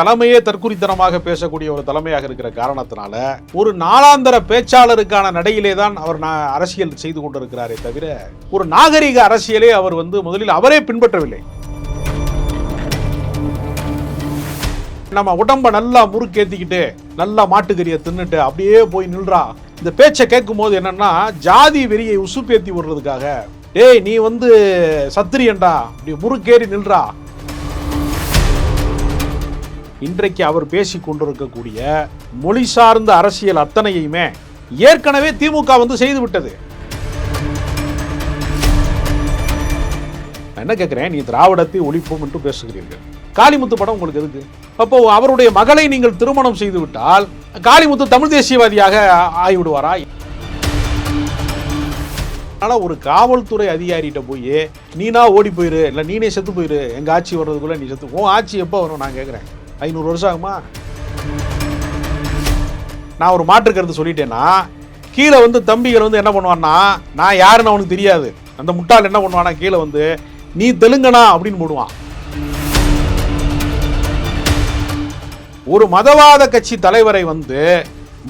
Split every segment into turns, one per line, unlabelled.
தலைமையே தற்குறித்தனமாக பேசக்கூடிய ஒரு தலைமையாக இருக்கிற காரணத்தினால ஒரு நாளாந்தர பேச்சாளருக்கான நடையிலே தான் அவர் அரசியல் செய்து கொண்டிருக்கிறாரே தவிர ஒரு நாகரிக அரசியலே அவர் வந்து முதலில் அவரே பின்பற்றவில்லை. நம்ம உடம்ப நல்லா முறுக்கேத்திக்கிட்டு நல்லா மாட்டுக்கறியை தின்னுட்டு அப்படியே போய் நில்றா. இந்த பேச்சை கேட்கும் போது என்னன்னா ஜாதி வெறியை உசுப்பேத்தி விடுறதுக்காக டேய் நீ வந்து சத்திரியன்டா அப்படி முறுக்கேறி நில்றா. இன்றைக்கு அவர் பேசிக் கொண்டிருக்கக்கூடிய மொழி சார்ந்த அரசியல் அத்தனையுமே ஏற்கனவே திமுக வந்து செய்துவிட்டது என்ன கேட்குறேன் நீ திராவிடத்தை ஒழிப்போம் என்று பேசுகிறீர்கள். காளிமுத்து படம் உங்களுக்கு எதுக்கு? அப்போ அவருடைய மகளை நீங்கள் திருமணம் செய்து விட்டால் காளிமுத்து தமிழ் தேசியவாதியாக ஆகிவிடுவாரா? ஆனால் ஒரு காவல்துறை அதிகாரிகிட்ட போய் நீனா ஓடி போயிரு இல்லை நீனே செத்து போயிரு எங்கள் ஆட்சி வர்றதுக்குள்ளே நீ செத்து உன் ஆட்சி எப்போ வரும்? நான் கேட்குறேன் ஐநூறு வருஷம் ஆகுமா? நான் ஒரு மாற்று கருத்து சொல்லிட்டேன்னா கீழே வந்து தம்பிகள் வந்து என்ன பண்ணுவான்னா நான் யாருன்னு அவனுக்கு தெரியாது. அந்த முட்டாள் என்ன பண்ணுவானா கீழே வந்து நீ தெலுங்கனா? அப்படின்னு போடுவான். ஒரு மதவாத கட்சி தலைவரை வந்து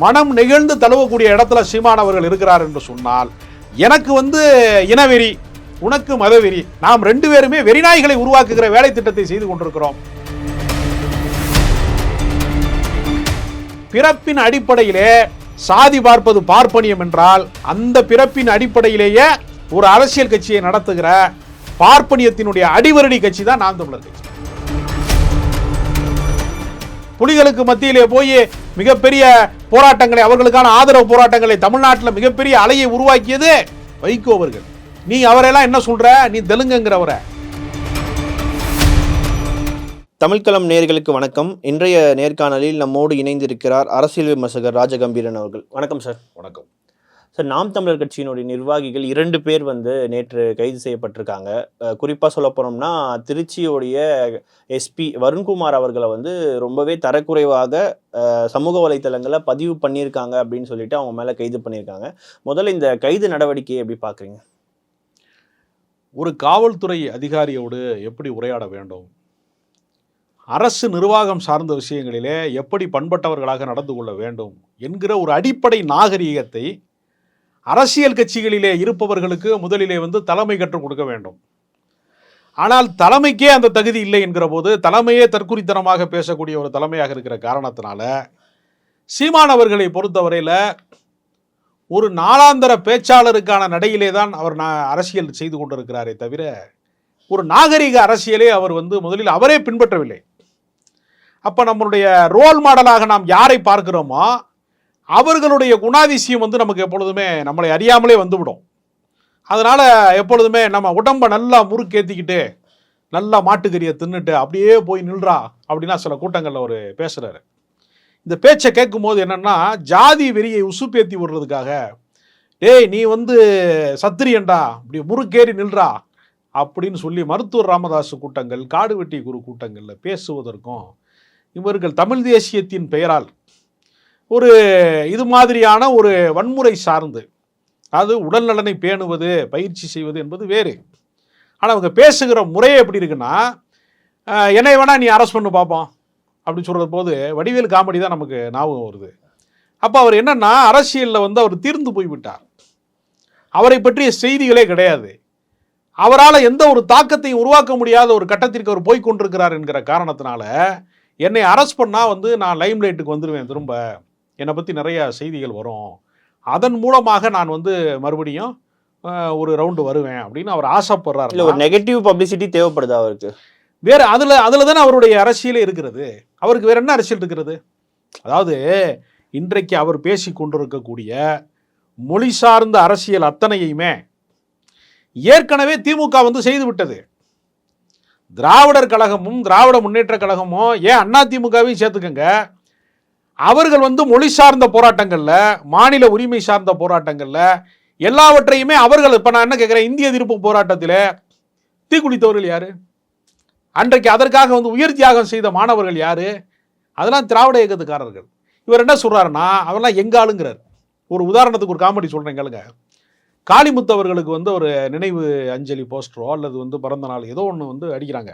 மனம் நெகிழ்ந்து தழுவக்கூடிய இடத்துல சீமான் அவர்கள் இருக்கிறார் என்று சொன்னால் எனக்கு வந்து இனவெறி உனக்கு மதவெறி நாம் ரெண்டு பேருமே வெறிநாய்களை உருவாக்குகிற வேலை திட்டத்தை செய்து கொண்டிருக்கிறோம். பிறப்பின் அடிப்படையிலே சாதி பார்ப்பது பார்ப்பனியம் என்றால் அந்த பிறப்பின் அடிப்படையிலேயே ஒரு அரசியல் கட்சியை நடத்துகிற பார்ப்பனியத்தினுடைய அடிவரடி கட்சி தான் நாம் தமிழர் கட்சி. புலிகளுக்கு மத்தியிலே போய் மிகப்பெரிய போராட்டங்களை அவர்களுக்கான ஆதரவு போராட்டங்களை தமிழ்நாட்டில் மிகப்பெரிய அலையை உருவாக்கியது வைகோ அவர்கள். நீ அவரெல்லாம் என்ன சொல்ற? நீ தெலுங்குங்கிறவரை.
தமிழ்களம் நேயர்களுக்கு வணக்கம். இன்றைய நேர்காணலில் நம்மோடு இணைந்திருக்கிறார் அரசியல் விமர்சகர் ராஜகம்பீரன் அவர்கள். வணக்கம் சார்.
வணக்கம்.
சார் நாம் தமிழர் கட்சியினுடைய நிர்வாகிகள் இரண்டு பேர் வந்து நேற்று கைது செய்யப்பட்டிருக்காங்க. அஹ் குறிப்பா சொல்ல போனோம்னா திருச்சியோடைய எஸ்பி வருண்குமார் அவர்களை வந்து ரொம்பவே தரக்குறைவாக சமூக வலைத்தளங்களில் பதிவு பண்ணியிருக்காங்க அப்படின்னு சொல்லிட்டு அவங்க மேல கைது பண்ணியிருக்காங்க. முதல்ல இந்த கைது நடவடிக்கையை எப்படி பாக்குறீங்க?
ஒரு காவல்துறை அதிகாரியோடு எப்படி உரையாட வேண்டும்? அரசு நிர்வாகம் சார்ந்த விஷயங்களிலே எப்படி பண்பட்டவர்களாக நடந்து கொள்ள வேண்டும் என்கிற ஒரு அடிப்படை நாகரிகத்தை அரசியல் கட்சிகளிலே இருப்பவர்களுக்கு முதலிலே வந்து தலைமை கற்றுக் கொடுக்க வேண்டும். ஆனால் தலைமைக்கே அந்த தகுதி இல்லை என்கிற போது தலைமையே தற்குறித்தனமாக பேசக்கூடிய ஒரு தலைமையாக இருக்கிற காரணத்தினால சீமான் அவர்களை பொறுத்தவரையில் ஒரு நாளாந்தர பேச்சாளருக்கான நடையிலே தான் அவர் அரசியல் செய்து கொண்டிருக்கிறாரே தவிர ஒரு நாகரிக அரசியலே அவர் வந்து முதலில் அவரே பின்பற்றவில்லை. அப்போ நம்மளுடைய ரோல் மாடலாக நாம் யாரை பார்க்கிறோமோ அவர்களுடைய குணாதிசயம் வந்து நமக்கு எப்பொழுதுமே நம்மளை அறியாமலே வந்துவிடும். அதனால் எப்பொழுதுமே நம்ம உடம்பை நல்லா முறுக்கேற்றிக்கிட்டு நல்லா மாட்டுக்கறியை தின்னுட்டு அப்படியே போய் நில்றா அப்படின்னா சில கூட்டங்களில் ஒரு பேசுகிறாரு இந்த பேச்சை கேட்கும்போது என்னென்னா ஜாதி வெறியை உசுப்பேத்தி விடுறதுக்காக டேய் நீ வந்து சத்திரியன்டா இப்படி முறுக்கேறி நில்றா அப்படின்னு சொல்லி மருத்துவர் ராமதாஸ் கூட்டங்கள் காடுவெட்டி குரு கூட்டங்களில் பேசுவதற்கும் இவர்கள் தமிழ் தேசியத்தின் பெயரால் ஒரு இது மாதிரியான ஒரு வன்முறை சார்ந்து அது உடல் நலனை பேணுவது பயிற்சி செய்வது என்பது வேறு. ஆனால் அவங்க பேசுகிற முறையே எப்படி இருக்குன்னா என்னை வேணா நீ அரெஸ்ட் பண்ணு பார்ப்போம் அப்படின்னு சொல்கிற போது வடிவேல் காமெடி தான் நமக்கு ஞாபகம் வருது. அப்போ அவர் என்னன்னா அரசியலில் வந்து அவர் தீர்ந்து போய்விட்டார் அவரை பற்றிய செய்திகளே கிடையாது. அவரால் எந்த ஒரு தாக்கத்தையும் உருவாக்க முடியாத ஒரு கட்டத்திற்கு அவர் போய்கொண்டிருக்கிறார் என்கிற காரணத்தினால என்னை அரெஸ்ட் பண்ணால் வந்து நான் லைம் லைட்டுக்கு வந்துடுவேன் திரும்ப. என்னை பற்றி நிறைய செய்திகள் வரும். அதன் மூலமாக நான் வந்து மறுபடியும் ஒரு ரவுண்டு வருவேன் அப்படின்னு அவர் ஆசைப்படுறாரு
இல்ல ஒரு நெகட்டிவ் பப்ளிசிட்டி தேவைப்படுதா அவருக்கு?
வேற அதுல அதுல தானே அவருடைய அரசியலே இருக்கிறது. அவருக்கு வேற என்ன அரசியல் இருக்கிறது? அதாவது இன்றைக்கு அவர் பேசி கொண்டிருக்கக்கூடிய மொழி சார்ந்த அரசியல் அத்தனையுமே ஏற்கனவே திமுக வந்து செய்து விட்டது. திராவிடர் கழகமும் திராவிட முன்னேற்ற கழகமும் ஏன் அண்ணா திமுகவையும் சேர்த்துக்கங்க? அவர்கள் வந்து மொழி சார்ந்த போராட்டங்களில் மாநில உரிமை சார்ந்த போராட்டங்களில் எல்லாவற்றையுமே அவர்கள் இப்போ நான் என்ன கேட்குறேன் இந்திய எதிர்ப்பு போராட்டத்தில் தீக்குடித்தவர்கள் யார்? அன்றைக்கு அதற்காக வந்து உயிர் தியாகம் செய்த மாணவர்கள் யார்? அதெல்லாம் திராவிட இயக்கத்துக்காரர்கள். இவர் என்ன சொல்கிறாருன்னா அவரெல்லாம் எங்க ஆளுங்கிறார். ஒரு உதாரணத்துக்கு ஒரு காமெடி சொல்கிறேன் கேளுங்க. காளிமுத்து அவர்களுக்கு வந்து ஒரு நினைவு அஞ்சலி போஸ்டரோ அல்லது வந்து பிறந்த நாள் ஏதோ ஒன்று வந்து அடிக்கிறாங்க.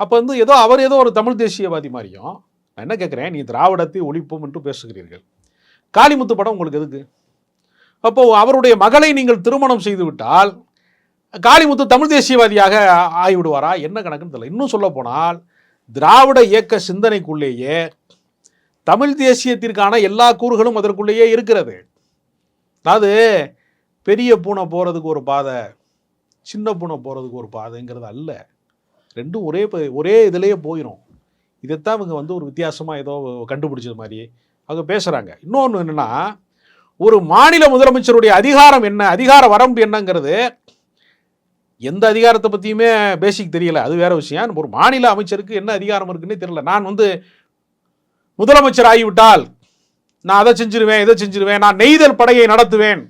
அப்போ வந்து ஏதோ அவர் ஏதோ ஒரு தமிழ் தேசியவாதி மாதிரியும் நான் என்ன கேட்குறேன் நீ திராவிடத்தை ஒழிப்போம் என்று பேசுகிறீர்கள். காளிமுத்து படம் உங்களுக்கு எதுக்கு? அப்போது அவருடைய மகளை நீங்கள் திருமணம் செய்துவிட்டால் காளிமுத்து தமிழ் தேசியவாதியாக ஆகிவிடுவாரா? என்ன கணக்குன்னு தெரியல. இன்னும் சொல்ல போனால் திராவிட இயக்க சிந்தனைக்குள்ளேயே தமிழ் தேசியத்திற்கான எல்லா கூறுகளும் அதற்குள்ளேயே இருக்கிறது. அதாவது பெரிய பூனை போகிறதுக்கு ஒரு பாதை சின்ன பூனை போகிறதுக்கு ஒரு பாதைங்கிறது அல்ல. ரெண்டும் ஒரே ப- ஒரே இதுலேயே போயிடும் இதைத்தான் இவங்க வந்து ஒரு வித்தியாசமாக ஏதோ கண்டுபிடிச்சது மாதிரி அவங்க பேசுகிறாங்க இன்னொன்று என்னென்னா ஒரு மாநில முதலமைச்சருடைய அதிகாரம் என்ன அதிகார வரம்பு என்னங்கிறது எந்த அதிகாரத்தை பற்றியுமே பேசிக் தெரியல. அது வேற விஷயம். ஒரு மாநில அமைச்சருக்கு என்ன அதிகாரம் இருக்குன்னே தெரியல. நான் வந்து முதலமைச்சர் ஆகிவிட்டால் நான் அதை செஞ்சிருவேன் இதை செஞ்சிருவேன் நான் நெய்தல் படையை நடத்துவேன்.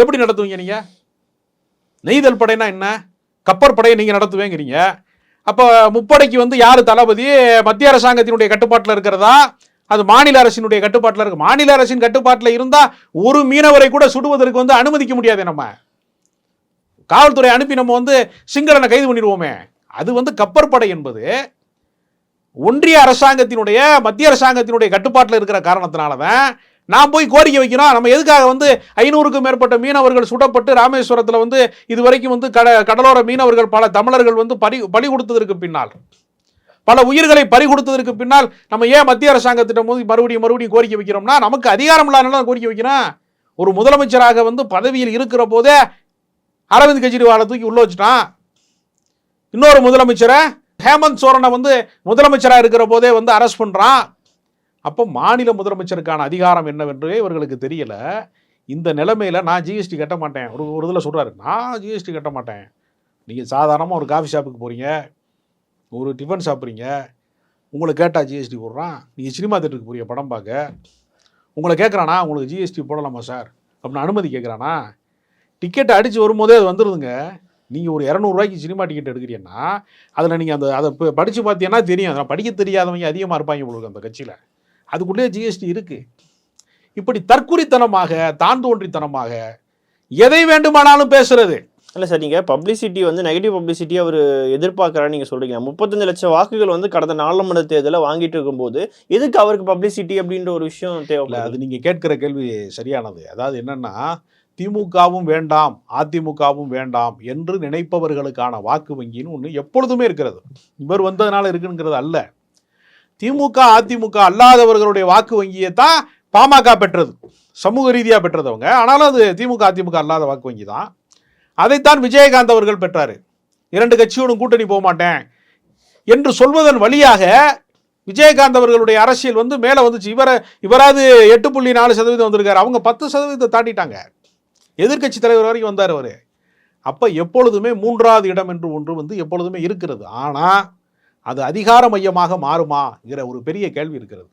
எப்படி நடத்துவீங்க நீங்கள் நெய்தல் படைனா என்ன? கப்பற்படையை நீங்கள் நடத்துவேங்கிறீங்க. அப்போ முப்படைக்கு வந்து யார் தளபதி? மத்திய அரசாங்கத்தினுடைய கட்டுப்பாட்டில் இருக்கிறதா? அது மாநில அரசினுடைய கட்டுப்பாட்டில் இருக்கு. மாநில அரசின் கட்டுப்பாட்டில் இருந்தால் ஒரு மீனவரை கூட சுடுவதற்கு வந்து அனுமதிக்க முடியாது நம்ம. காவல்துறை அனுப்பி நம்ம வந்து சிங்களனை கைது பண்ணிடுவோமே. அது வந்து கப்பற்படை என்பது ஒன்றிய அரசாங்கத்தினுடைய மத்திய அரசாங்கத்தினுடைய கட்டுப்பாட்டில் இருக்கிற காரணத்தினால தான் நான் போய் கோரிக்கை வைக்கிறோம் நம்ம எதுக்காக வந்து ஐநூறுக்கும் மேற்பட்ட மீனவர்கள் சுடப்பட்டு ராமேஸ்வரத்தில் வந்து இது வரைக்கும் வந்து கட கடலோர மீனவர்கள் பல தமிழர்கள் வந்து பறி பலி கொடுத்ததற்கு பின்னால். பல உயிர்களை பறி கொடுத்ததற்கு பின்னால் நம்ம ஏன் மத்திய அரசாங்கத்திடம் போது மறுபடியும் மறுபடியும் கோரிக்கை வைக்கிறோம்னா நமக்கு அதிகாரம் இல்லாதனால கோரிக்கை வைக்கிறோம் ஒரு முதலமைச்சராக வந்து பதவியில் இருக்கிற போதே அரவிந்த் கெஜ்ரிவாலை தூக்கி உள்ள வச்சுட்டான். இன்னொரு முதலமைச்சரை ஹேமந்த் சோரனை வந்து முதலமைச்சராக இருக்கிற போதே வந்து அரெஸ்ட் பண்ணுறான் அப்போ மாநில முதலமைச்சருக்கான அதிகாரம் என்னவென்றே இவர்களுக்கு தெரியலை. இந்த நிலைமையில் நான் ஜிஎஸ்டி கட்ட மாட்டேன். ஒரு ஒரு இதில் சொல்கிறாரு நான் ஜிஎஸ்டி கட்ட மாட்டேன். நீங்கள் சாதாரணமாக ஒரு காஃபி ஷாப்புக்கு போகிறீங்க ஒரு டிஃபன் சாப்பிட்றீங்க. உங்களை கேட்டால் ஜிஎஸ்டி போடுறான். நீங்கள் சினிமா தேட்டருக்கு போறீங்க படம் பார்க்க. உங்களை கேட்குறானா? உங்களுக்கு ஜிஎஸ்டி போடலாமா சார்? அப்படின்னு அனுமதி கேட்குறானா? டிக்கெட் அடித்து வரும்போதே அது வந்துடுதுங்க நீங்கள் ஒரு இரநூறுவாய்க்கு சினிமா டிக்கெட் எடுக்கிறீங்கன்னா அதில் நீங்கள் அந்த அதை இப்போ படித்து பார்த்தீங்கன்னா தெரியும். அதில் படிக்க தெரியாதவங்க அதிகமாக இருப்பாங்க உங்களுக்கு அந்த கட்சியில். அதுக்குள்ளேயே ஜிஎஸ்டி இருக்குது இப்படி தற்குறித்தனமாக தான் தோன்றித்தனமாக எதை வேண்டுமானாலும் பேசுறது.
இல்லை சார் நீங்கள் பப்ளிசிட்டி வந்து நெகட்டிவ் பப்ளிசிட்டி அவர் எதிர்பார்க்குறான்னு நீங்கள் சொல்கிறீங்க முப்பத்தஞ்சு லட்சம் வாக்குகள் வந்து கடந்த நாடாளுமன்ற தேர்தலில் வாங்கிட்டு இருக்கும்போது எதுக்கு அவருக்கு பப்ளிசிட்டி அப்படின்ற ஒரு விஷயம்
இல்லை
தேவைப்படுது?
அது நீங்கள் கேட்குற கேள்வி சரியானது. அதாவது என்னன்னா திமுகவும் வேண்டாம் அதிமுகவும் வேண்டாம் என்று நினைப்பவர்களுக்கான வாக்கு வங்கின்னு ஒன்று எப்பொழுதுமே இருக்கிறது. இவர் வந்ததுனால இருக்குங்கிறது அல்ல. திமுக அதிமுக அல்லாதவர்களுடைய வாக்கு வங்கியை தான் பாமக பெற்றது. சமூக ரீதியாக பெற்றதவங்க. ஆனாலும் அது திமுக அதிமுக அல்லாத வாக்கு வங்கி தான் அதைத்தான் விஜயகாந்த் அவர்கள் பெற்றார். இரண்டு கட்சியோடும் கூட்டணி போக மாட்டேன் என்று சொல்வதன் வழியாக விஜயகாந்த் அவர்களுடைய அரசியல் வந்து மேலே வந்துச்சு. இவரை இவராது எட்டு புள்ளி நாலு சதவீதம் வந்திருக்காரு. அவங்க பத்து சதவீதத்தை தாண்டிட்டாங்க. எதிர்க்கட்சி தலைவர் வரைக்கும் வந்தார் அவர். அப்போ எப்பொழுதுமே மூன்றாவது இடம் என்று ஒன்று வந்து எப்பொழுதுமே இருக்கிறது. ஆனால் அது அதிகார மையமாக மாறுமாங்கிற ஒரு பெரிய கேள்வி இருக்கிறது.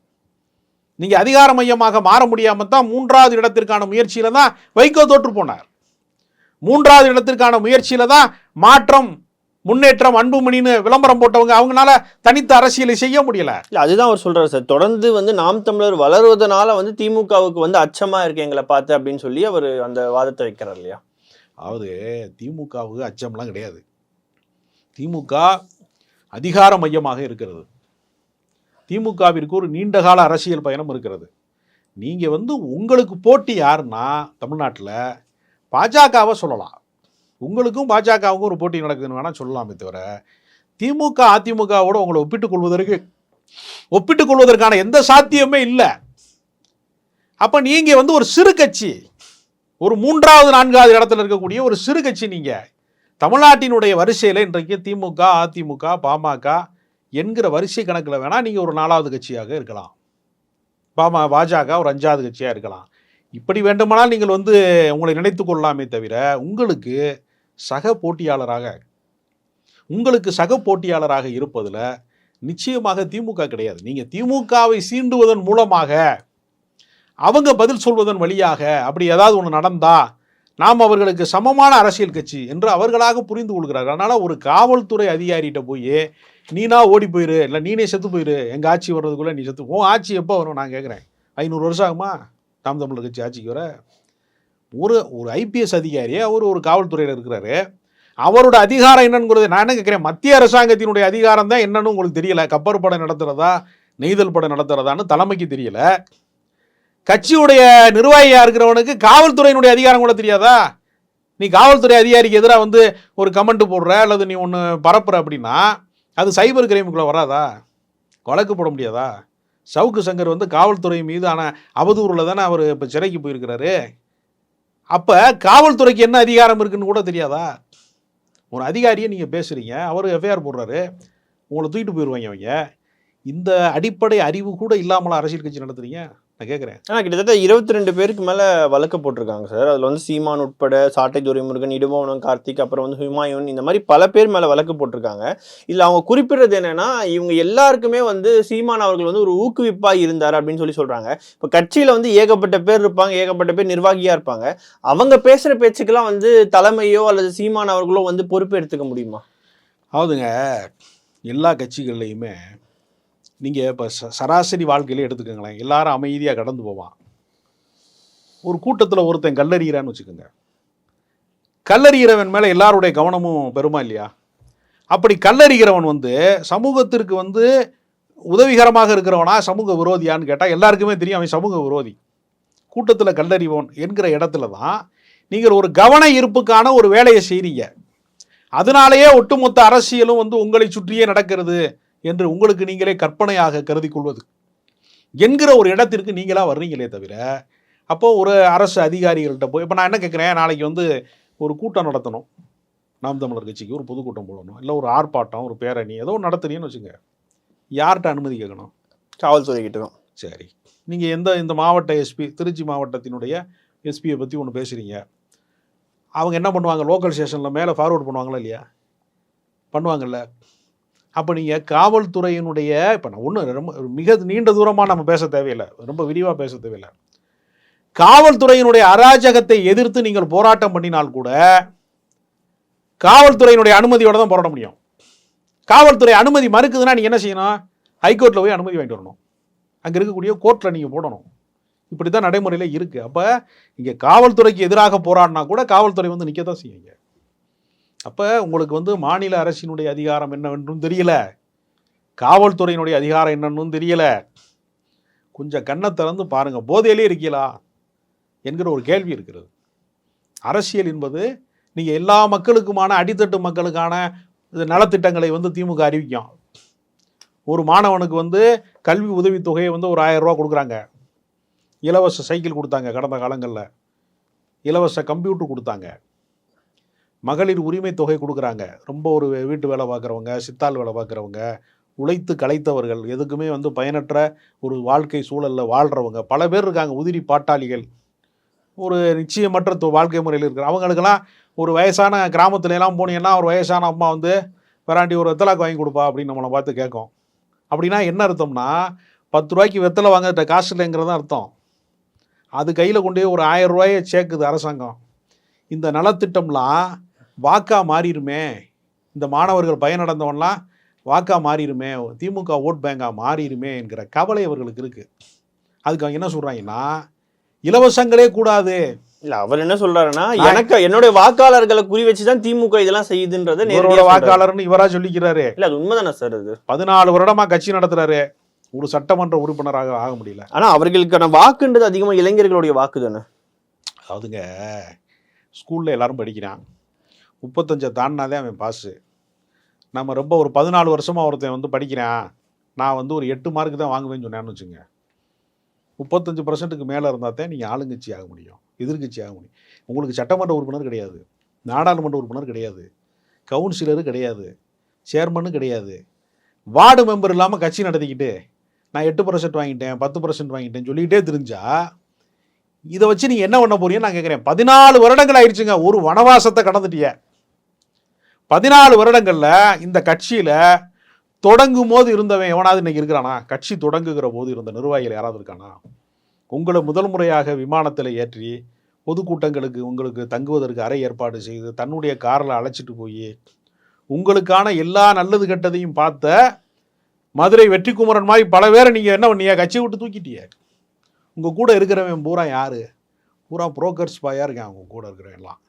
நீங்கள் அதிகார மையமாக மாற முடியாமல் தான் மூன்றாவது இடத்திற்கான முயற்சியில் தான் வைகோ தோற்று போனார். மூன்றாவது இடத்திற்கான முயற்சியில் தான் மாற்றம் முன்னேற்றம் அன்புமணின்னு விளம்பரம் போட்டவங்க அவங்களால தனித்த அரசியலை செய்ய முடியல.
இல்லை அதுதான் அவர் சொல்றாரு சார். தொடர்ந்து வந்து நாம் தமிழர் வளருவதனால வந்து திமுகவுக்கு வந்து அச்சமா இருக்கு எங்களை பார்த்து அப்படின்னு சொல்லி அவர் அந்த வாதத்தை வைக்கிறார் இல்லையா?
அதாவது திமுகவுக்கு அச்சம்லாம் கிடையாது. திமுக அதிகார மையமாக இருக்கிறது. திமுகவிற்கு ஒரு நீண்டகால அரசியல் பயணம் இருக்கிறது. நீங்கள் வந்து உங்களுக்கு போட்டி யாருன்னா தமிழ்நாட்டில் பாஜகவை சொல்லலாம். உங்களுக்கும் பாஜகவுக்கும் ஒரு போட்டி நடக்குதுன்னு வேணால் சொல்லலாமே தவிர திமுக அதிமுகவோட உங்களை ஒப்பிட்டுக் கொள்வதற்கு ஒப்பிட்டுக் கொள்வதற்கான எந்த சாத்தியமே இல்லை. அப்போ நீங்கள் வந்து ஒரு சிறு கட்சி ஒரு மூன்றாவது நான்காவது இடத்துல இருக்கக்கூடிய ஒரு சிறு கட்சி நீங்கள் தமிழ்நாட்டினுடைய வரிசையில் இன்றைக்கு திமுக அதிமுக பாமக என்கிற வரிசை கணக்கில் வேணால் நீங்கள் ஒரு நாலாவது கட்சியாக இருக்கலாம். பாம பாஜக ஒரு அஞ்சாவது கட்சியாக இருக்கலாம். இப்படி வேண்டுமானால் நீங்கள் வந்து உங்களை நினைத்து கொள்ளலாமே தவிர உங்களுக்கு சக போட்டியாளராக உங்களுக்கு சக போட்டியாளராக இருப்பதில் நிச்சயமாக திமுக கிடையாது. நீங்கள் திமுகவை சீண்டுவதன் மூலமாக அவங்க பதில் சொல்வதன் வழியாக அப்படி ஏதாவது ஒன்று நடந்தால் நாம் அவர்களுக்கு சமமான அரசியல் கட்சி என்று அவர்களாக புரிந்து கொள்கிறார்கள். அதனால் ஒரு காவல்துறை அதிகாரிகிட்ட போய் நீனா ஓடி போயிரு இல்லை நீனே செத்து போயிரு எங்கள் ஆட்சி வர்றதுக்குள்ளே நீ செத்து உன் ஆட்சி எப்போ வரும்? நான் கேட்குறேன் ஐநூறு வருஷம் ஆகுமா? நாம் தமிழர் கட்சி ஆட்சிக்கு வர. ஒரு ஒரு ஐபிஎஸ் அதிகாரி அவர் ஒரு காவல்துறையில் இருக்கிறாரு. அவரோட அதிகாரம் என்னங்கிறது நான் என்ன கேட்குறேன் மத்திய அரசாங்கத்தினுடைய அதிகாரம் தான் என்னன்னு உங்களுக்கு தெரியல? கப்பர் படம் நடத்துகிறதா நெய்தல் படம் நடத்துகிறதான்னு தலைமைக்கு தெரியல. கட்சியுடைய நிர்வாகியாக இருக்கிறவனுக்கு காவல்துறையினுடைய அதிகாரம் கூட தெரியாதா? நீ காவல்துறை அதிகாரிக்கு எதிராக வந்து ஒரு கமெண்ட் போடுற அல்லது நீ ஒன்று பரப்புற அப்படின்னா அது சைபர் கிரைமுக்குள்ளே வராதா? வழக்கு போட முடியாதா? சவுக்கு சங்கர் வந்து காவல்துறை மீதான அவதூறில் தானே அவர் இப்போ சிறைக்கு போயிருக்கிறாரு. அப்போ காவல்துறைக்கு என்ன அதிகாரம் இருக்குன்னு கூட தெரியாதா? ஒரு அதிகாரியை நீங்கள் பேசுகிறீங்க அவர் எஃப்ஐஆர் போடுறாரு உங்களை தூக்கிட்டு போயிடுவாங்க அவங்க இந்த அடிப்படை அறிவு கூட இல்லாமல அரசியல் கட்சி நடத்துறீங்க? நான் கேட்குறேன்
ஆனா கிட்டத்தட்ட இருபத்தி ரெண்டு பேருக்கு மேல வழக்கு போட்டிருக்காங்க சார். அதுல வந்து சீமான் உட்பட சாட்டை துரைமுருகன் இடுபவனம் கார்த்திக் அப்புறம் வந்து ஹுமாயூன் இந்த மாதிரி பல பேர் மேல வழக்கு போட்டிருக்காங்க. இதுல அவங்க குறிப்பிடுறது என்னன்னா இவங்க எல்லாருக்குமே வந்து சீமான் அவர்கள் வந்து ஒரு ஊக்குவிப்பா இருந்தார் அப்படின்னு சொல்லி சொல்றாங்க. இப்ப கட்சியில வந்து ஏகப்பட்ட பேர் இருப்பாங்க ஏகப்பட்ட பேர் நிர்வாகியா இருப்பாங்க. அவங்க பேசுற பேச்சுக்கெல்லாம் வந்து தலைமையோ அல்லது சீமான் அவர்களோ வந்து பொறுப்பு எடுத்துக்க முடியுமா?
அதாவதுங்க எல்லா கட்சிகள்லையுமே நீங்கள் இப்போ ச சராசரி வாழ்க்கையில் எடுத்துக்கோங்களேன். எல்லாரும் அமைதியாக கடந்து போவான். ஒரு கூட்டத்தில் ஒருத்தன் கல்லறிகிறான்னு வச்சுக்கோங்க. கல்லறிகிறவன் மேலே எல்லாருடைய கவனமும் பெருமா இல்லையா? அப்படி கல்லறிகிறவன் வந்து சமூகத்திற்கு வந்து உதவிகரமாக இருக்கிறவனா சமூக விரோதியான்னு கேட்டால் எல்லாருக்குமே தெரியும் அவன் சமூக விரோதி. கூட்டத்தில் கல்லறிவோன் என்கிற இடத்துல தான் நீங்கள் ஒரு கவன ஈர்ப்புக்கான ஒரு வேலையை செய்கிறீங்க அதனாலேயே ஒட்டுமொத்த அரசியலும் வந்து உங்களை சுற்றியே நடக்கிறது. என்று உங்களுக்கு நீங்களே கற்பனையாக கருதி கொள்வது. என்கிற ஒரு இடத்திற்கு நீங்களா வர்றீங்களே தவிர அப்போ ஒரு அரசு அதிகாரிகள்கிட்ட போய் இப்போ நான் என்ன கேட்குறேன் நாளைக்கு வந்து ஒரு கூட்டம் நடத்தணும். நாம் தமிழர் கட்சிக்கு ஒரு பொதுக்கூட்டம் போடணும். இல்லை ஒரு ஆர்ப்பாட்டம் ஒரு பேரணி ஏதோ ஒன்று நடத்துறீங்கன்னு வச்சுங்க. யார்கிட்ட அனுமதி கேட்கணும்?
காவல்துறை கிட்ட தான்.
சரி. நீங்கள் எந்த இந்த மாவட்ட எஸ்பி திருச்சி மாவட்டத்தினுடைய எஸ்பியை பற்றி ஒன்று பேசுகிறீங்க அவங்க என்ன பண்ணுவாங்க? லோக்கல் ஸ்டேஷனில் மேலே ஃபார்வர்ட் பண்ணுவாங்களா இல்லையா? பண்ணுவாங்கல்ல. அப்போ நீங்கள் காவல்துறையினுடைய இப்போ நான் ஒன்று ரொம்ப மிக நீண்ட தூரமாக நம்ம பேச தேவையில்லை. ரொம்ப விரிவாக பேச தேவையில்லை. காவல்துறையினுடைய அராஜகத்தை எதிர்த்து நீங்கள் போராட்டம் பண்ணினால் கூட காவல்துறையினுடைய அனுமதியோடு தான் போராட முடியும். காவல்துறை அனுமதி மறுக்குதுன்னா நீங்கள் என்ன செய்யணும்? ஹைகோர்ட்டில் போய் அனுமதி வாங்கிட்டு வரணும். அங்கே இருக்கக்கூடிய கோர்ட்டில் நீங்கள் போடணும். இப்படி தான் நடைமுறையில் இருக்குது அப்போ இங்கே காவல்துறைக்கு எதிராக போராடினா கூட காவல்துறை வந்து நிற்க தான் செய்யுங்க அப்போ உங்களுக்கு வந்து மாநில அரசினுடைய அதிகாரம் என்னவென்றும் தெரியல. காவல்துறையினுடைய அதிகாரம் என்னன்னு தெரியல. கொஞ்சம் கண்ணை திறந்து பாருங்கள் போதையிலே இருக்கீங்களா என்கிற ஒரு கேள்வி இருக்கிறது. அரசியல் என்பது நீங்கள் எல்லா மக்களுக்குமான அடித்தட்டு மக்களுக்கான நலத்திட்டங்களை வந்து திமுக அறிவிக்கும். ஒரு மாணவனுக்கு வந்து கல்வி உதவித்தொகையை வந்து ஒரு ஆயிரம் ரூபா கொடுக்குறாங்க. இலவச சைக்கிள் கொடுத்தாங்க கடந்த காலங்களில். இலவச கம்ப்யூட்டர் கொடுத்தாங்க. மகளிர் உரிமை தொகை கொடுக்குறாங்க. ரொம்ப ஒரு வீட்டு வேலை பார்க்குறவங்க சித்தாள் வேலை பார்க்குறவங்க உழைத்து கலைத்தவர்கள் எதுக்குமே வந்து பயனற்ற ஒரு வாழ்க்கை சூழலில் வாழ்கிறவங்க பல பேர் இருக்காங்க உதிரி பாட்டாளிகள். ஒரு நிச்சயமற்ற தொ- வாழ்க்கை முறையில் இருக்கிற அவங்களுக்கெல்லாம் ஒரு வயசான கிராமத்துல எல்லாம் போனீங்கன்னா ஒரு வயசான அம்மா வந்து வெராண்டி ஒரு வெத்தலாக்கு வாங்கி கொடுப்பா அப்படின்னு நம்மளை பார்த்து கேட்கும். அப்படின்னா என்ன அர்த்தம்னா பத்து ரூபாய்க்கு வெத்தலை வாங்கிட்ட காசு இல்லைங்கிறது தான் அர்த்தம். அது கையில் கொண்டு போய் ஒரு ஆயிரம் ரூபாயை சேர்க்குது அரசாங்கம். இந்த நலத்திட்டம்லாம் வாக்கா மாறிடுமே இந்த மாணவர்கள் பயனடைந்தவன்லாம் வாக்கா மாறிடுமே திமுக ஓட் பேங்கா மாறிடுமே என்கிற கவலை அவர்களுக்கு இருக்குது அதுக்கு அவங்க என்ன சொல்கிறாங்கன்னா இலவசங்களே கூடாது.
இல்ல அவர் என்ன சொல்றாருன்னா எனக்கு என்னுடைய வாக்காளர்களை குறி வச்சுதான் திமுக இதெல்லாம் செய்யுதுன்றத சொல்றாரு.
வாக்காளர்னு இவரா சொல்லிக்கிறாரு.
இல்ல அது உண்மைதானே சார் அது?
பதினாலு வருடமா கட்சி நடத்துறாரு. ஒரு சட்டமன்ற உறுப்பினராக ஆக முடியல.
ஆனா அவர்களுக்கான வாக்குன்றது அதிகமா இளைஞர்களுடைய வாக்கு தானே
அதாவதுங்க ஸ்கூலில் எல்லாரும் படிக்கிறான் முப்பத்தஞ்சை தாண்டினாதே அவன் பாஸு நம்ம ரொம்ப ஒரு பதினாலு வருஷமாக ஒருத்தன் வந்து படிக்கிறான். நான் வந்து ஒரு எட்டு மார்க்கு தான் வாங்குவேன்னு சொன்னேன்னு வச்சுங்க. முப்பத்தஞ்சு பர்சன்ட்டுக்கு மேலே இருந்தால் தான் நீங்கள் ஆளுங்கட்சி ஆக முடியும். எதிர்கட்சி ஆக முடியும். உங்களுக்கு சட்டமன்ற உறுப்பினர் கிடையாது. நாடாளுமன்ற உறுப்பினர் கிடையாது. கவுன்சிலரு கிடையாது. சேர்மனும் கிடையாது. வார்டு மெம்பர் இல்லாமல் கட்சி நடத்திக்கிட்டு நான் எட்டு பர்சன்ட் வாங்கிட்டேன் பத்து பர்சன்ட் வாங்கிட்டேன் சொல்லிக்கிட்டே தெரிஞ்சா இதை வச்சு நீங்கள் என்ன பண்ண போறீங்கன்னு நான் கேட்குறேன் பதினாலு வருடங்கள் ஆயிடுச்சுங்க. ஒரு வனவாசத்தை கடந்துட்டிய. பதினாலு வருடங்களில் இந்த கட்சியில் தொடங்கும் போது இருந்தவன் எவனாவது இன்னைக்கு இருக்கிறானா? கட்சி தொடங்குகிற போது இருந்த நிர்வாகிகள் யாராவது இருக்கானா? உங்களை முதல் முறையாக விமானத்தில் ஏற்றி பொதுக்கூட்டங்களுக்கு உங்களுக்கு தங்குவதற்கு அறை ஏற்பாடு செய்து தன்னுடைய காரில் அழைச்சிட்டு போய் உங்களுக்கான எல்லா நல்லது கெட்டதையும் பார்த்த மதுரை வெற்றிக்குமரன் மாதிரி பல பேரை நீங்கள் என்ன பண்ணியா கட்சியை விட்டு தூக்கிட்டிய உங்கள் கூட இருக்கிறவன் பூரா யார்? பூரா புரோக்கர்ஸ் பாயாக இருக்கான் அவங்க கூட இருக்கிறவன் எல்லாம்.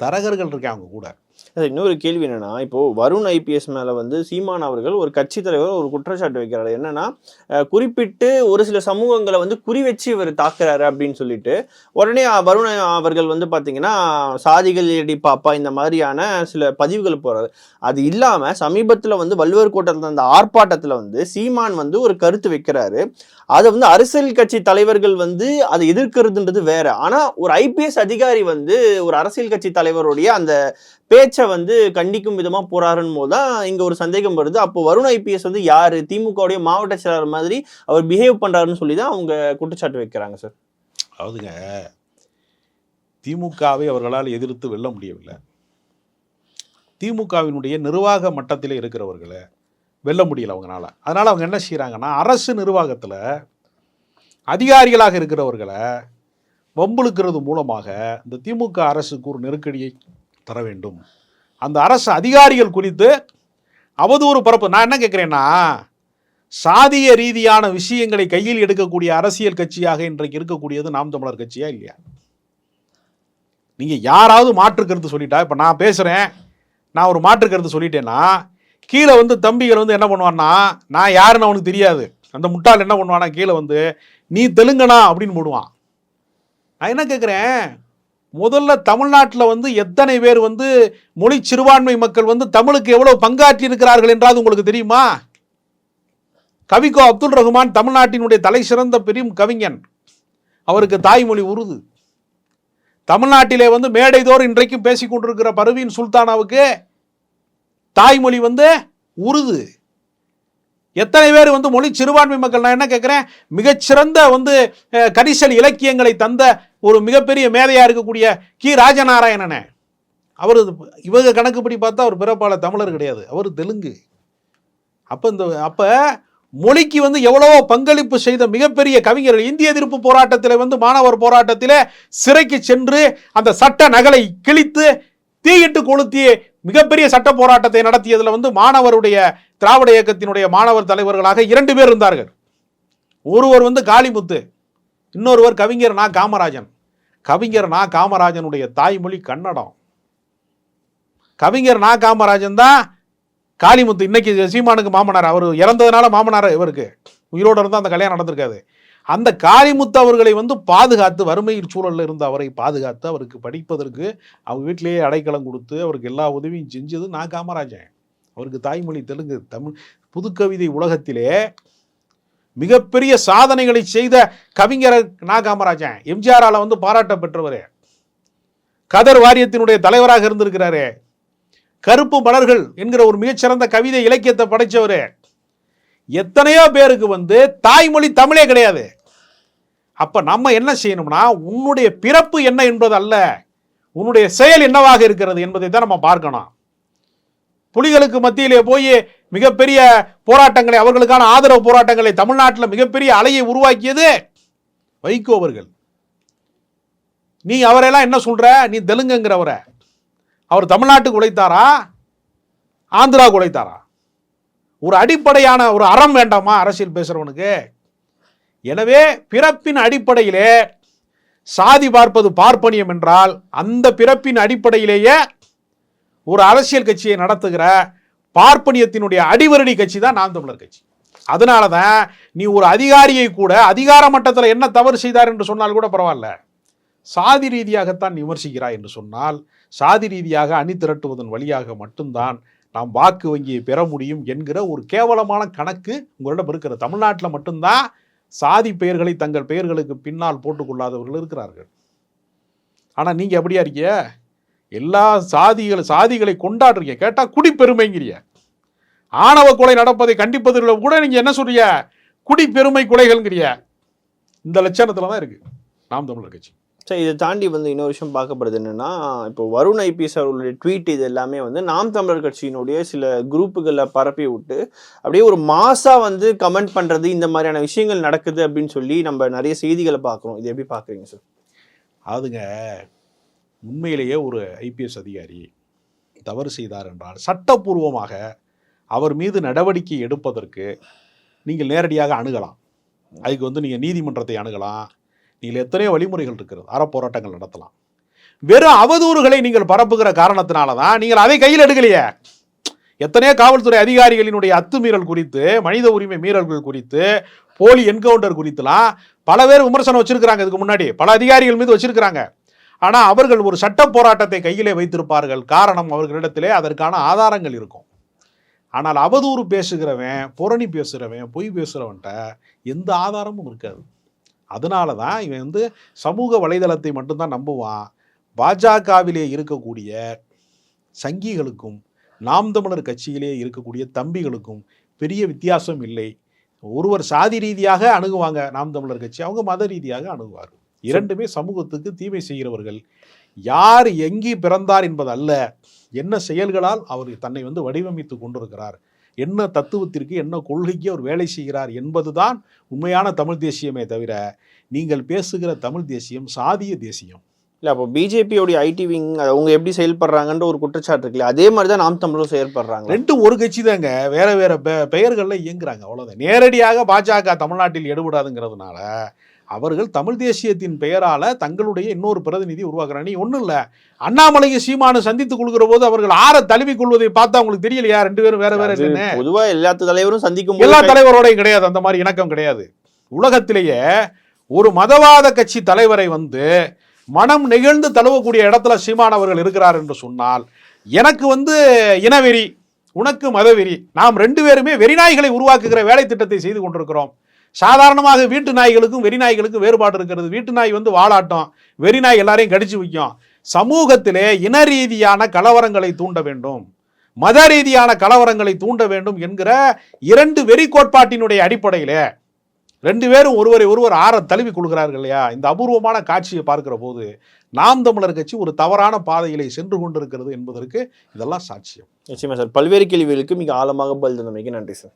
தரகர்கள் இருக்கேன் அவங்க கூட.
அது இன்னொரு கேள்வி என்னென்னா இப்போ வருண் ஐபிஎஸ் மேலே வந்து சீமான் அவர்கள் ஒரு கட்சி தலைவர் ஒரு குற்றச்சாட்டு வைக்கிறாரு. என்னன்னா குறிப்பிட்டு ஒரு சில சமூகங்களை வந்து குறி வச்சு இவர் தாக்குறாரு அப்படின்னு சொல்லிட்டு உடனே வருண் அவர்கள் வந்து பார்த்தீங்கன்னா சாதிகள் எடி பாப்பா இந்த மாதிரியான சில பதிவுகள் போறாரு அது இல்லாமல் சமீபத்தில் வந்து வள்ளுவர் கூட்டத்தில் அந்த ஆர்ப்பாட்டத்தில் வந்து சீமான் வந்து ஒரு கருத்து வைக்கிறாரு. அதை வந்து அரசியல் கட்சி தலைவர்கள் வந்து அதை எதிர்க்கிறதுன்றது வேற. ஆனால் ஒரு ஐபிஎஸ் அதிகாரி வந்து ஒரு அரசியல் கட்சி தலைவருடைய அந்த பேச்சை வந்து கண்டிக்கும் விதமா போறாருன்னு போது தான் இங்க ஒரு சந்தேகம் வருது. அப்போ வருண் ஐபிஎஸ் வந்து யாரு? திமுகவுடைய மாவட்ட செயலாளர் மாதிரி அவர் பிஹேவ் பண்றாருன்னு சொல்லி தான் அவங்க குற்றச்சாட்டு வைக்கிறாங்க சார்
அதாவதுங்க திமுகவை அவர்களால் எதிர்த்து வெல்ல முடியவில்லை. திமுகவினுடைய நிர்வாக மட்டத்தில் இருக்கிறவர்களை வெல்ல முடியல அவங்களால அதனால் அவங்க என்ன செய்கிறாங்கன்னா அரசு நிர்வாகத்தில் அதிகாரிகளாக இருக்கிறவர்களை வம்புழுக்கிறது மூலமாக இந்த திமுக அரசுக்கு ஒரு நெருக்கடியை தர வேண்டும் அந்த அரசு அதிகாரிகள் குறித்து அவதூறு பரப்பு. நான் என்ன கேட்குறேன்னா சாதிய ரீதியான விஷயங்களை கையில் எடுக்கக்கூடிய அரசியல் கட்சியாக இன்றைக்கு இருக்கக்கூடியது நாம் தமிழர் கட்சியா இல்லையா? நீங்கள் யாராவது மாற்று கருத்து சொல்லிட்டா இப்போ நான் பேசுகிறேன் நான் ஒரு மாற்று கருத்து சொல்லிட்டேன்னா கீழே வந்து தம்பிகள் வந்து என்ன பண்ணுவான்னா நான் யாருன்னு அவனுக்கு தெரியாது. அந்த முட்டாள் என்ன பண்ணுவானா கீழே வந்து நீ தெலுங்கனா? அப்படின்னு போடுவான். நான் என்ன கேட்குறேன் முதல்ல தமிழ்நாட்டில் வந்து எத்தனை பேர் வந்து மொழி சிறுபான்மை மக்கள் வந்து தமிழுக்கு எவ்வளவு பங்காற்றி இருக்கிறார்கள் என்றாவது உங்களுக்கு தெரியுமா? கவிக்கோ அப்துல் ரஹ்மான் தமிழ்நாட்டினுடைய தலை சிறந்த பெரும் கவிஞன். அவருக்கு தாய்மொழி உருது. தமிழ்நாட்டிலே வந்து மேடைதோர் இன்றைக்கும் பேசிக் கொண்டிருக்கிற பர்வீன் சுல்தானாவுக்கு தாய்மொழி வந்து உருது. எத்தனை பேர் வந்து மொழி சிறுபான்மை மக்கள்? நான் என்ன கேட்குறேன்? மிகச்சிறந்த வந்து கரிசல் இலக்கியங்களை தந்த ஒரு மிகப்பெரிய மேதையாக இருக்கக்கூடிய கி. ராஜநாராயணனை. அவர் இவங்க கணக்குப்படி பார்த்தா அவர் பிறப்பால தமிழர் கிடையாது. அவர் தெலுங்கு. அப்போ இந்த அப்போ மொழிக்கு வந்து எவ்வளவோ பங்களிப்பு செய்த மிகப்பெரிய கவிஞர்கள் இந்திய எதிர்ப்பு போராட்டத்தில் வந்து மாணவர் போராட்டத்தில் சிறைக்கு சென்று அந்த சட்ட நகலை கிழித்து தீயிட்டு கொளுத்தி மிகப்பெரிய சட்ட போராட்டத்தை நடத்தியதில் வந்து மாணவருடைய திராவிட இயக்கத்தினுடைய மாணவர் தலைவர்களாக இரண்டு பேர் இருந்தார்கள். ஒருவர் வந்து காளிமுத்து இன்னொருவர் கவிஞர் நா. காமராஜன். கவிஞர் நா காமராஜனுடைய தாய்மொழி கன்னடம். கவிஞர் நா காமராஜன் தான் காளிமுத்து. இன்னைக்கு சீமானுக்கு மாமனார். அவர் இறந்ததுனால மாமனார் இவருக்கு. உயிரோடு இருந்தால் அந்த கல்யாணம் நடந்திருக்காது. அந்த காளிமுத்து அவர்களை வந்து பாதுகாத்து வறுமை சூழலில் இருந்த அவரை பாதுகாத்து அவருக்கு படிப்பதற்கு அவங்க வீட்டிலேயே அடைக்கலம் கொடுத்து அவருக்கு எல்லா உதவியும் செஞ்சது நான் காமராஜன். அவருக்கு தாய்மொழி தெலுங்கு தமிழ் புதுக்கவிதை உலகத்திலே மிகப்பெரிய சாதனைகளை செய்த கவிஞர் நா காமராஜன் எம்ஜிஆரால் வந்து பாராட்ட பெற்றவர். கதர் வாரியத்தினுடைய தலைவராக இருந்திருக்கிறாரு. கருப்பு மலர்கள் என்கிற ஒரு மிகச்சிறந்த கவிதை இலக்கியத்தை படைச்சவர். எத்தனையோ பேருக்கு வந்து தாய்மொழி தமிழே கிடையாது. அப்போ நம்ம என்ன செய்யணும்னா உன்னுடைய பிறப்பு என்ன என்பது அல்ல உன்னுடைய செயல் என்னவாக இருக்கிறது என்பதை தான் நம்ம பார்க்கணும். புலிகளுக்கு மத்தியிலே போய் மிகப்பெரிய போராட்டங்களை அவர்களுக்கான ஆதரவு போராட்டங்களை தமிழ்நாட்டில் மிகப்பெரிய அலையை உருவாக்கியது வைகோ அவர்கள். நீ அவரெல்லாம் என்ன சொல்கிற நீ தெலுங்குங்கிறவரை. அவர் தமிழ்நாட்டுக்கு உழைத்தாரா? ஆந்திராவுக்கு உழைத்தாரா? ஒரு அடிப்படையான ஒரு அறம் வேண்டாமா அரசியல் பேசுகிறவனுக்கு எனவே பிறப்பின் அடிப்படையிலே சாதி பார்ப்பது பார்ப்பனியம் என்றால் அந்த பிறப்பின் அடிப்படையிலேயே ஒரு அரசியல் கட்சியை நடத்துகிற பார்ப்பனியத்தினுடைய அடிவரடி கட்சி தான் நாம் தமிழர் கட்சி. அதனால தான் நீ ஒரு அதிகாரியை கூட அதிகார மட்டத்தில் என்ன தவறு செய்தார் என்று சொன்னால் கூட பரவாயில்ல. சாதி ரீதியாகத்தான் விமர்சிக்கிறாய் என்று சொன்னால் சாதி ரீதியாக அணி திரட்டுவதன் வழியாக மட்டும்தான் நாம் வாக்கு வங்கியை பெற முடியும் என்கிற ஒரு கேவலமான கணக்கு உங்களிடம் இருக்கிற தமிழ்நாட்டில் மட்டும்தான் சாதி பெயர்களை தங்கள் பெயர்களுக்கு பின்னால் போட்டுக்கொள்ளாதவர்கள் இருக்கிறார்கள். ஆனால் நீங்கள் எப்படியா இருக்கீங்க? எல்லா சாதிகள் சாதிகளை கொண்டாடுறீங்க. கேட்டால் குடிப்பெருமைங்கிறிய. ஆணவ கொலை நடப்பதை கண்டிப்பதில் கூட நீங்கள் என்ன சொல்றீங்க குடிப்பெருமை கொலைகள்ங்கிறிய. இந்த லட்சணத்தில் தான் இருக்கு. நாம் தமிழர் கட்சி.
சரி இதை தாண்டி வந்து இன்னொரு விஷயம் பார்க்கப்படுது என்னன்னா இப்போ வருண் ஐபிஎஸ் அவர்களுடைய ட்வீட் இது எல்லாமே வந்து நாம் தமிழர் கட்சியினுடைய சில குரூப்புகளில் பரப்பி விட்டு அப்படியே ஒரு மாசா வந்து கமெண்ட் பண்றது இந்த மாதிரியான விஷயங்கள் நடக்குது அப்படின்னு சொல்லி நம்ம நிறைய செய்திகளை பார்க்குறோம். இது எப்படி பார்க்குறீங்க சார்?
அதுங்க உண்மையிலேயே ஒரு ஐபிஎஸ் அதிகாரி தவறு செய்தார் என்றால் சட்டப்பூர்வமாக அவர் மீது நடவடிக்கை எடுப்பதற்கு நீங்கள் நேரடியாக அணுகலாம். அதுக்கு வந்து நீங்கள் நீதிமன்றத்தை அணுகலாம். நீங்கள் எத்தனையோ வழிமுறைகள் இருக்கிறது. அறப்போராட்டங்கள் நடத்தலாம். வெறும் அவதூறுகளை நீங்கள் பரப்புகிற காரணத்தினால தான் நீங்கள் அதை கையில் எடுக்கலையே. எத்தனையோ காவல்துறை அதிகாரிகளினுடைய அத்துமீறல் குறித்து மனித உரிமை மீறல்கள் குறித்து போலி என்கவுண்டர் குறித்துலாம் பல பேர் விமர்சனம் வச்சிருக்கிறாங்க. இதுக்கு முன்னாடி பல அதிகாரிகள் மீது வச்சிருக்கிறாங்க. ஆனால் அவர்கள் ஒரு சட்ட போராட்டத்தை கையிலே வைத்திருப்பார்கள். காரணம் அவர்களிடத்திலே அதற்கான ஆதாரங்கள் இருக்கும். ஆனால் அவதூறு பேசுகிறவன் புரணி பேசுகிறவன் பொய் பேசுகிறவன்ட்ட எந்த ஆதாரமும் இருக்காது. அதனால தான் இவன் வந்து சமூக வலைதளத்தை மட்டும்தான் நம்புவான். பாஜகவிலே இருக்கக்கூடிய சங்கிகளுக்கும் நாம் தமிழர் கட்சியிலே இருக்கக்கூடிய தம்பிகளுக்கும் பெரிய வித்தியாசம் இல்லை. ஒருவர் சாதி ரீதியாக அணுகுவாங்க நாம் தமிழர் கட்சி. அவங்க மத ரீதியாக அணுகுவார் இரண்டுமே சமூகத்துக்கு தீமை செய்கிறவர்கள். யார் எங்கே பிறந்தார் என்பது அல்ல என்ன செயல்களால் அவர் தன்னை வந்து வடிவமைத்து கொண்டிருக்கிறார். என்ன தத்துவத்திற்கு என்ன கொள்கைக்கு அவர் வேலை செய்கிறார் என்பதுதான் உண்மையான தமிழ் தேசியமே தவிர நீங்கள் பேசுகிற தமிழ் தேசியம் சாதிய தேசியம்.
இல்ல அப்போ பிஜேபியோடைய ஐடி விங் அவங்க எப்படி செயல்படுறாங்கன்ற ஒரு குற்றச்சாட்டு இருக்குல்ல அதே மாதிரி தான் நாம் தமிழரும் செயல்படுறாங்க.
ரெண்டும் ஒரு கட்சி தாங்க. வேற வேற பெ- பெயர்கள்ல இயங்குறாங்க அவ்வளவுதான். நேரடியாக பாஜக தமிழ்நாட்டில் எடுபடாதுங்கிறதுனால அவர்கள் தமிழ் தேசியத்தின் பெயரால தங்களுடைய இன்னொரு பிரதிநிதி உருவாக்குறாங்க. நீ ஒண்ணும் இல்ல. அண்ணாமலையும் சீமானு சந்தித்துக் கொள்கிற போது அவர்கள் ஆற தழுவிக் கொள்வதை பார்த்தா அவங்களுக்கு தெரியலையா? ரெண்டு பேரும் வேற வேற
அது
என்னன்னு?
பொதுவா எல்லா தலைவரும் சந்திக்கும்
எல்லா தலைவரோடையும் கிடையாது. அந்த மாதிரி இணக்கம் கிடையாது. உலகத்திலேயே ஒரு மதவாத கட்சி தலைவரை வந்து மனம் நெகிழ்ந்து தழுவக்கூடிய இடத்துல சீமான் அவர்கள் இருக்கிறார் என்று சொன்னால் எனக்கு வந்து இனவெறி உனக்கு மதவெறி நாம் ரெண்டு பேருமே வெறிநாய்களை உருவாக்குகிற வேலை திட்டத்தை செய்து கொண்டிருக்கிறோம். சாதாரணமாக வீட்டு நாய்களுக்கும் வெறி நாய்களுக்கும் வேறுபாடு இருக்கிறது. வீட்டு நாய் வந்து வாழாட்டம் வெறி நாய் எல்லாரையும் கடிச்சு வைக்கும். சமூகத்திலே இன ரீதியான கலவரங்களை தூண்ட வேண்டும். மத ரீதியான கலவரங்களை தூண்ட வேண்டும் என்கிற இரண்டு வெறி கோட்பாட்டினுடைய அடிப்படையில் ரெண்டு பேரும் ஒருவரை ஒருவர் ஆற தழுவி கொள்கிறார்கள் இல்லையா? இந்த அபூர்வமான காட்சியை பார்க்கிற போது நாம் தமிழர் கட்சி ஒரு தவறான பாதையிலே சென்று கொண்டிருக்கிறது என்பதற்கு இதெல்லாம் சாட்சியம்.
நிச்சயமா சார். பல்வேறு கேள்விகளுக்கு மிக ஆழமாக பதில் தந்தமைக்கு நன்றி சார்.